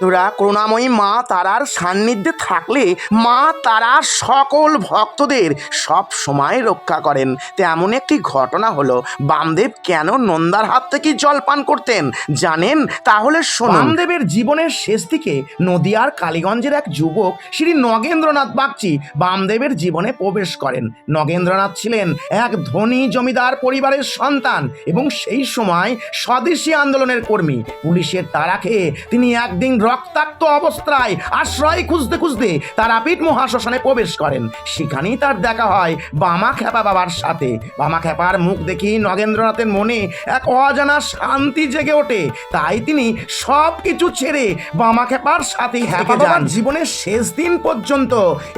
তোরা করুণাময়ী মা তারার সান্নিধ্যে থাকলে মা তারা সকল ভক্তদের সব সময় রক্ষা করেন। তেমন একটি ঘটনা হলো, বামদেব কেন নন্দার হাত থেকে জল পান করতেন? জানেন? তাহলে শুনুন। বামদেবের জীবনের শেষ দিকে নদিয়ার কালীগঞ্জের এক যুবক শ্রী নগেন্দ্রনাথ বাগচি বামদেবের জীবনে প্রবেশ করেন। নগেন্দ্রনাথ ছিলেন এক ধনী জমিদার পরিবারের সন্তান এবং সেই সময় স্বদেশী আন্দোলনের কর্মী। পুলিশের তারা খেয়ে তিনি একদিন রক্তাক্ত অবস্থায় আশ্রয় খুঁজতে খুঁজতে তারাপীঠ মহাশ্মশানে প্রবেশ করেন। সেখানেই তার দেখা হয় বামা খেপা বাবার সাথে। বামা খেপার মুখ দেখি নগেন্দ্রনাথের মনে এক অজানা শান্তি জেগে ওঠে। তাই তিনি সব কিছু ছেড়ে বামা খেপার সাথেই থেকে যান। জীবনের শেষ দিন পর্যন্ত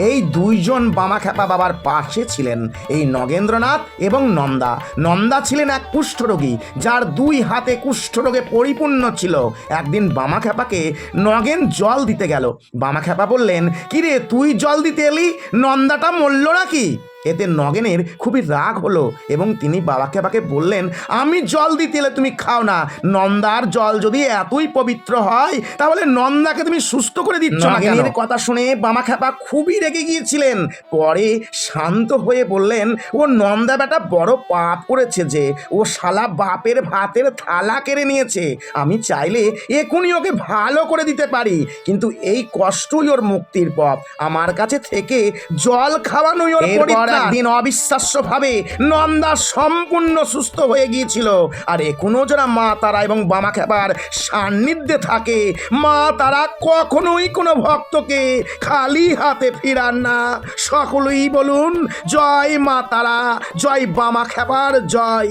এই দুইজন বামা খেপা বাবার পাশে ছিলেন। এই নগেন্দ্রনাথ এবং নন্দা। নন্দা ছিলেন এক কুষ্ঠরোগী যার দুই হাতে কুষ্ঠরোগে পরিপূর্ণ ছিল। একদিন বামা খেপাকে নগেন জল দিতে গেল। বামা খ্যাপা বললেন, কিরে, তুই জল দিতে এলি? নন্দাটা মরল নাকি? এতে নগেনের খুবই রাগ হলো এবং তিনি বাবা খেপাকে বললেন আমি জল দিতে এলে তুমি খাও না। নন্দার জল যদি এতই পবিত্র হয় তাহলে নন্দাকে তুমি সুস্থ করে দিচ্ছ না কেন? কথা শুনে বামা খেপা খুবই রেগে গিয়েছিলেন। পরে শান্ত হয়ে বললেন ও নন্দা বেটা বড় পাপ করেছে যে ও শালা বাপের ভাতের থালা কেড়ে নিয়েছে। আমি চাইলে এখনই ওকে ভালো করে দিতে পারি কিন্তু এই কষ্টই ওর মুক্তির পথ। আমার কাছে থেকে জল খাওয়ানোই ওর একদিন অবিশ্বাস্য ভাবে নন্দা সম্পূর্ণ সুস্থ হয়ে গিয়েছিল। আর এখনও যারা মা তারা এবং বামা খেপার সান্নিধ্যে থাকে মা তারা কখনোই কোনো ভক্তকে খালি হাতে ফিরান না। সকলেই বলুন জয় মা তারা জয় বামা খেপার জয়।